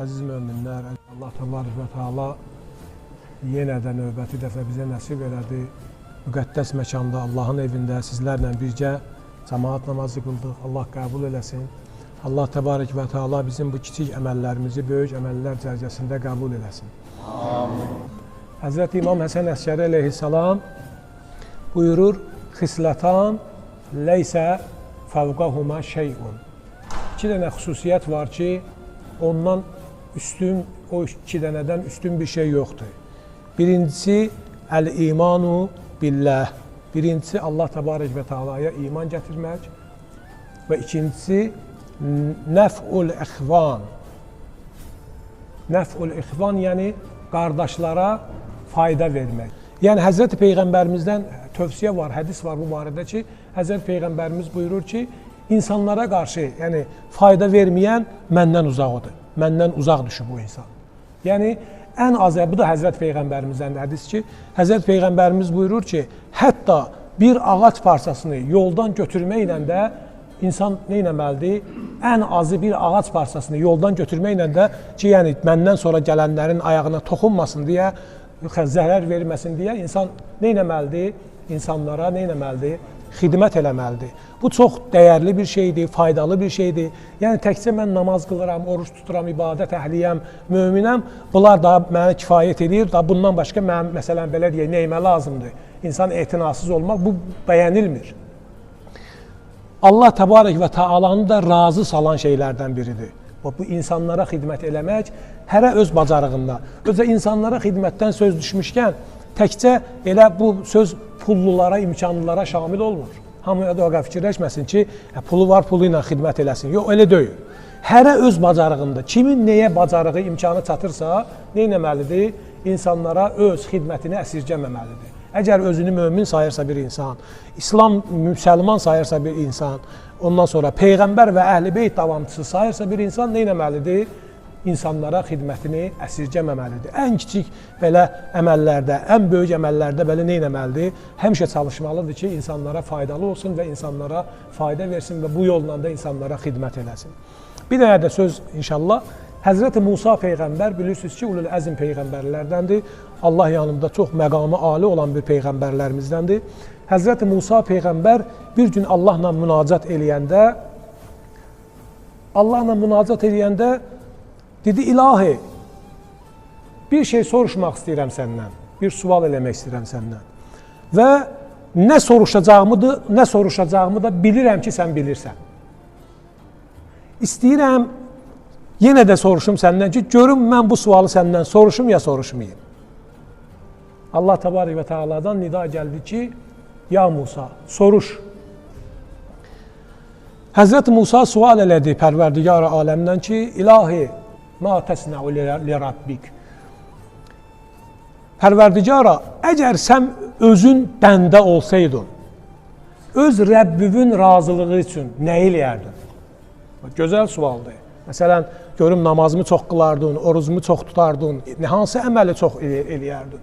Əziz möminlər, Allah təbarək və təala yenə də növbəti dəfə bizə nəsib elədi. Müqəddəs məkanda, Allahın evində sizlərlə birgə cəmaat namazı qıldıq. Allah qəbul eləsin. Allah təbarək və təala bizim bu kiçik əməllərimizi böyük əməllər dərəcəsində qəbul eləsin. Amin. Həzrəti İmam Həsən Əsgəri əleyhissalam buyurur: "Xislatan leysə fəvqahuma şey'un." İki dənə xüsusiyyət var ki, ondan üstün o iki dənədən üstün bir şey yoxdur. Birincisi əl-imanu billah. Birincisi Allah təbarək və Taalaya iman gətirmək və ikincisi nəf'ul ixvan. Nəf'ul ixvan yəni qardaşlara fayda vermək. Yəni Həzrət Peyğəmbərimizdən tövsiyə var, hədis var bu barədə ki, Həzrət Peyğəmbərimiz buyurur ki, insanlara qarşı, yəni fayda verməyən məndən uzaqdır. Məndən uzaq düşür bu insan. Yəni ən azı bu da Həzrət Peyğəmbərimizdən hədis ki, Həzrət Peyğəmbərimiz buyurur ki, hətta bir ağac parçasını yoldan götürməklə də insan nə etməlidir? Ən azı bir ağac parçasını yoldan götürməklə də ki, yəni məndən sonra gələnlərin ayağına toxunmasın deyə, zərər verməsin deyə insan nə etməlidir? İnsanlara nə etməlidir? Xidmət eləməlidir. Bu çox dəyərli bir şeydir, faydalı bir şeydir. Yəni təkcə mən namaz qılıram, oruç tuturam, ibadət əhliyəm, möminəm. Bunlar da mənə kifayət edir. Da bundan başqa mənim məsələn belə deyək, nəyimə lazımdır? İnsan etinasız olmaq bu bəyənilmir. Allah təbarək və Taalanı da razı salan şeylərdən biridir. Bu, bu insanlara xidmət eləmək hərə öz bacarığında. Özə insanlara xidmətdən söz düşmüşkən təkcə elə bu söz pullulara, imkanlılara şamil olmur. Hamı da o fikirləşməsin ki, pulu var, pulu ilə xidmət eləsin. Yox, elə deyil. Hərə öz bacarığında, kimin nəyə bacarığı, imkanı çatırsa, nə etməlidir? İnsanlara öz xidmətini əsirgəməməlidir. Əgər özünü mömin sayırsa bir insan, İslam müsəlman sayırsa bir insan, ondan sonra peyğəmbər və əhl-i-beyt davamçısı sayırsa bir insan nə etməlidir? İnsanlara xidmətini əsirgəməməlidir. Ən kiçik belə əməllərdə, ən böyük əməllərdə belə nə etməlidir? Həmişə çalışmalıdır ki, insanlara faydalı olsun və insanlara fayda versin və bu yolla da insanlara xidmət eləsin. Bir dənə də söz inşallah Həzrəti Musa peyğəmbər bilirsiniz ki, ulul əzm peyğəmbərlərdəndir. Allah yanında çox məqamı ali olan bir peyğəmbərlərimizdəndir. Həzrəti Musa peyğəmbər bir gün Allahla münacat eləyəndə Allahla münacat eləyəndə Dedi, ilahi, bir şey soruşmaq istəyirəm səndən, bir sual eləmək istəyirəm səndən. Və nə soruşacağımı, nə soruşacağımı da bilirəm ki, sən bilirsən. İstəyirəm, yenə də soruşum səndən ki, görüm mən bu sualı səndən soruşum ya soruşmayayım. Allah təbarək və tealadan nida gəldi ki, ya Musa, soruş. Həzrət Musa sual elədi pərverdigar aləmdən ki, ilahi, Ma təsnəu li rabbik. Pərverdigara, əgər sən özün bəndə olsaydın, öz Rəbbivin razılığı üçün nə eləyərdin? Gözəl sualdır. Məsələn, görüm namazımı çox qılardın, orucumu çox tutardın, hansı əməli çox eləyərdin?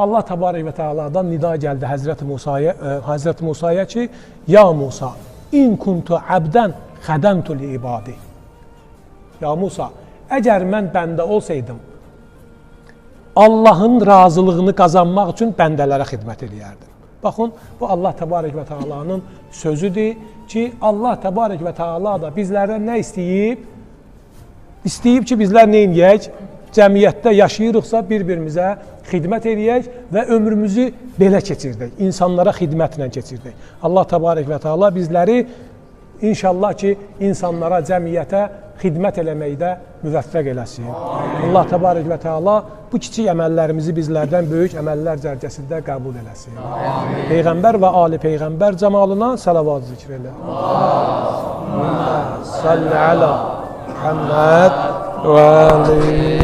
Allah təbarək və təaladan nida gəldi Həzrət Musaya, Həzrət Musaya ki, ya Musa, in kuntu abdən xədəmtu li ibadi. Ya Musa, Əgər mən bəndə olsaydım, Allahın razılığını qazanmaq üçün bəndələrə xidmət eləyərdim. Baxın, bu Allah təbarək və Taala'nın sözüdür ki, Allah təbarək və Taala da bizlərdən nə istəyib? İstəyib ki, bizlər nə edək? Cəmiyyətdə yaşayırıqsa bir-birimizə xidmət eləyək və ömrümüzü belə keçirdək. İnsanlara xidmətlə keçirdək. Allah təbarək və Taala bizləri inşallah ki, insanlara, cəmiyyətə xidmət eləməkdə müvəffəq eləsin. Allah təbarək və Teala bu kiçik əməllərimizi bizlərdən böyük əməllər cərgəsində qəbul eləsin. Amin. Peyğəmbər və ali peyğəmbər cəmalına salavat zikr elə. Allahumma salli ala Muhammed və ali